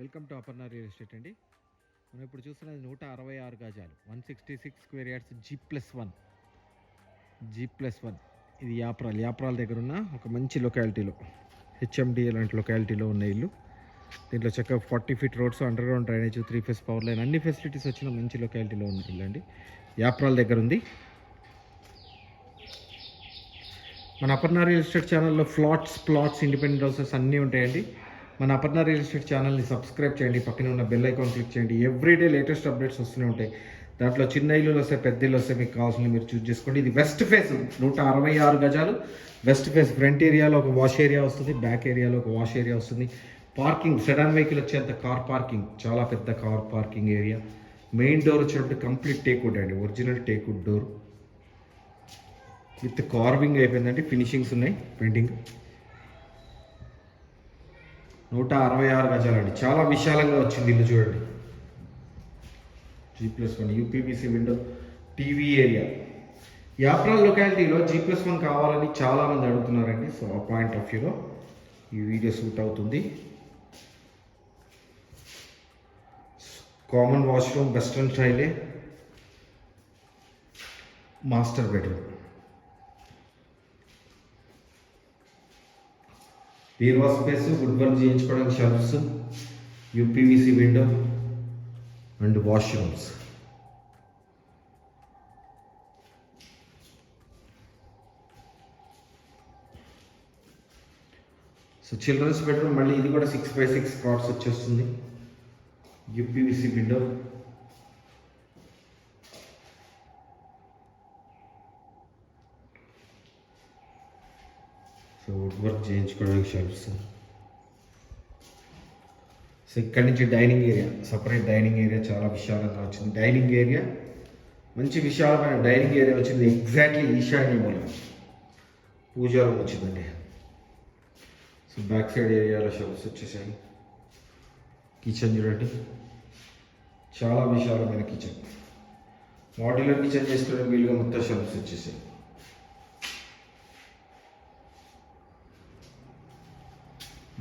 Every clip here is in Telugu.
Welcome to Aparna real estate అండి. మనం ఇప్పుడు చూస్తున్నది నూట అరవై ఆరు గజాలు. One sixty six square yards G plus one. G plus one. ఇది యాప్రాల్. యాప్రాల్ దగ్గర ఉన్న ఒక మంచి లొకాలిటీలో హెచ్ఎండి లాంటి లొకాలిటీలో ఉన్న ఇల్లు. దీంట్లో చక్కగా forty feet roads underground drainage three phase power line అన్ని ఫెసిలిటీస్ వచ్చిన మంచి లొకాలిటీలో ఉన్న ఇల్లు అండి. యాప్రాల్ దగ్గర ఉంది. మన అపర్ణ రియల్ ఎస్టేట్ ఛానల్లో ఫ్లాట్స్ ప్లాట్స్ ఇండిపెండెంట్ హౌసెస్ అన్నీ ఉంటాయండి. మన అపర్ణ రియల్ ఎస్టేట్ ఛానల్ని సబ్స్క్రైబ్ చేయండి పక్కన ఉన్న బెల్ ఐకాన్ క్లిక్ చేయండి. ఎవ్రీడే లేటెస్ట్ అప్డేట్స్ వస్తూనే ఉంటాయి. దాంట్లో చిన్న ఇల్లులు వస్తాయి పెద్ద ఇల్లు వస్తాయి మీకు కావాల్సిన మీరు చూస్ చేసుకోండి. ఇది వెస్ట్ ఫేస్ నూట అరవై ఆరు గజాలు. వెస్ట్ ఫేస్ ఫ్రంట్ ఏరియాలో ఒక వాష్ ఏరియా వస్తుంది బ్యాక్ ఏరియాలో ఒక వాష్ ఏరియా వస్తుంది. పార్కింగ్ సెడాన్ వెహికల్ వచ్చేంత కార్ పార్కింగ్ చాలా పెద్ద car parking area main door వచ్చేటప్పుడు కంప్లీట్ టేక్వుడ్ అండి original teakwood door with carving అయిపోయిందంటే ఫినిషింగ్స్ ఉన్నాయి పెయింటింగ్ నూట అరవై ఆరు గజాలండి. చాలా విశాలంగా వచ్చింది ఇల్లు చూడండి. G plus one UPVC window TV area Yapral లొకాలిటీలో G plus one కావాలని చాలామంది అడుగుతున్నారండి. సో ఆ పాయింట్ ఆఫ్ వ్యూలో ఈ వీడియో సూట్ అవుతుంది. కామన్ వాష్రూమ్ వెస్ట్రన్ స్టైలే మాస్టర్ బెడ్రూమ్ బీరువా స్పేస్ వుడ్ వర్క్ చేయించుకోవడానికి shelves UPVC window and washrooms. So children's bedroom మళ్ళీ ఇది కూడా సిక్స్ బై సిక్స్ కార్డ్స్ వచ్చేస్తుంది. UPVC window. So wood work చేయించుకోవడానికి షెల్ఫ్స్ సో ఇక్కడి నుంచి dining area separate dining area చాలా విశాలంగా వచ్చింది. డైనింగ్ ఏరియా మంచి విశాలమైన డైనింగ్ ఏరియా వచ్చింది. ఎగ్జాక్ట్లీ ఈశాన్య మూలం. పూజారం వచ్చిందండి. సో బ్యాక్ సైడ్ ఏరియాలో షెల్ఫ్స్ వచ్చేసాయి. కిచెన్ చూడండి. చాలా విశాలమైన కిచెన్ మోడ్యులర్ కిచెన్ చేసుకోవడానికి వీలుగా మొత్తం షెల్ఫ్స్ వచ్చేసాయి.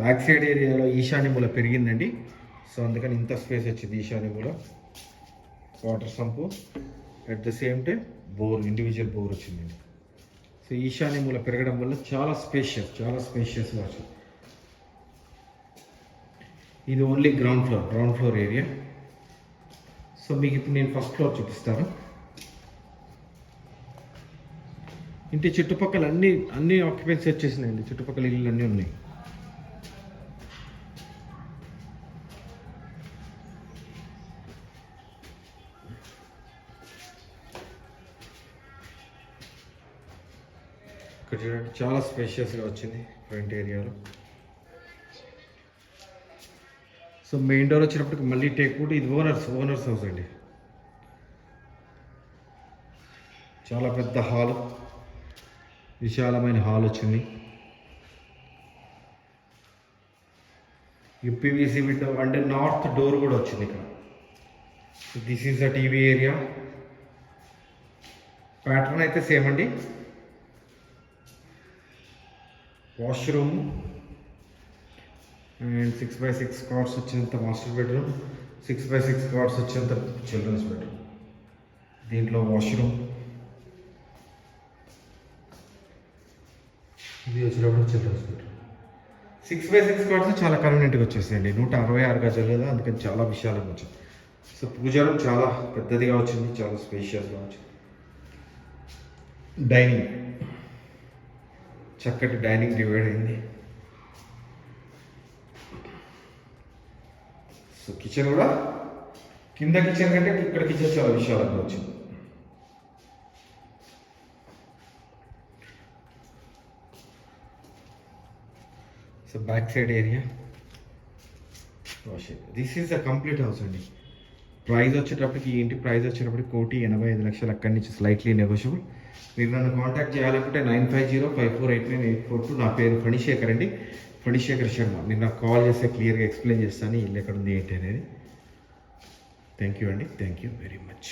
బ్యాక్ సైడ్ ఏరియాలో ఈశాన్య మూల పెరిగిందండి. సో అందుకని ఇంత స్పేస్ వచ్చింది ఈశాన్య మూల. Water sump. At the same time bore individual bore వచ్చిందండి. సో ఈశాన్య మూల పెరగడం వల్ల చాలా స్పేషియస్ చాలా స్పేషియస్గా వచ్చింది. ఇది only ground floor ground floor area so మీకు ఇప్పుడు నేను ఫస్ట్ ఫ్లోర్ చూపిస్తాను. ఇంటి చుట్టుపక్కల అన్ని అన్ని ఆక్యుపెన్సీ వచ్చేసినాయండి చుట్టుపక్కల ఇల్లు అన్నీ ఉన్నాయి. ఇక్కడ చూడండి చాలా స్పేషియస్గా వచ్చింది ఫ్రంట్ ఏరియాలో. సో మెయిన్ డోర్ వచ్చినప్పటికి మళ్ళీ టేక్ ఇది ఓనర్స్ ఓనర్స్ హౌస్ అండి. చాలా పెద్ద హాల్. విశాలమైన హాల్ వచ్చింది. యూపీవీసీ విండో అంటే నార్త్ డోర్ కూడా వచ్చింది ఇక్కడ. This is the TV area pattern అయితే సేమ్ అండి. Washroom and six by six cars వచ్చేంత master bedroom six by six cars వచ్చేంత చిల్డ్రన్స్ బెడ్రూమ్ దీంట్లో వాష్రూమ్ ఇది వచ్చినప్పుడు children's bedroom six by six cards చాలా కన్వీనియంట్గా వచ్చేసాయండి నూట అరవై ఆరు గజాలు కదా అందుకని చాలా విశాలంగా వచ్చింది. సో పూజారం చాలా పెద్దదిగా వచ్చింది చాలా స్పేషియస్గా వచ్చింది. డైనింగ్ చక్కటి డైనింగ్ డివైడ్ అయింది. సో కిచెన్ కూడా కింద కిచెన్ కంటే ఇక్కడ కిచెన్ చాలా విశాలంగా వచ్చింది. So back side area. This is the complete house అండి. ప్రైస్ వచ్చేటప్పటికి ఏంటి ఇంటి ప్రైస్ వచ్చేటప్పటికి కోటి ఎనభై ఐదు లక్షలు అక్కడి నుంచి స్లైట్లీ నెగోషియబుల్ మీరు నన్ను కాంటాక్ట్ చేయాలనుకుంటే nine five zero five four eight nine eight four two నా పేరు ఫణిశేఖర్ అండి. ఫణిశేఖర్ శర్మ. మీరు నాకు కాల్ చేస్తే క్లియర్గా ఎక్స్ప్లెయిన్ చేస్తాను ఇల్లు ఎక్కడ ఉంది ఏంటి అనేది. థ్యాంక్ యూ అండి. Thank you very much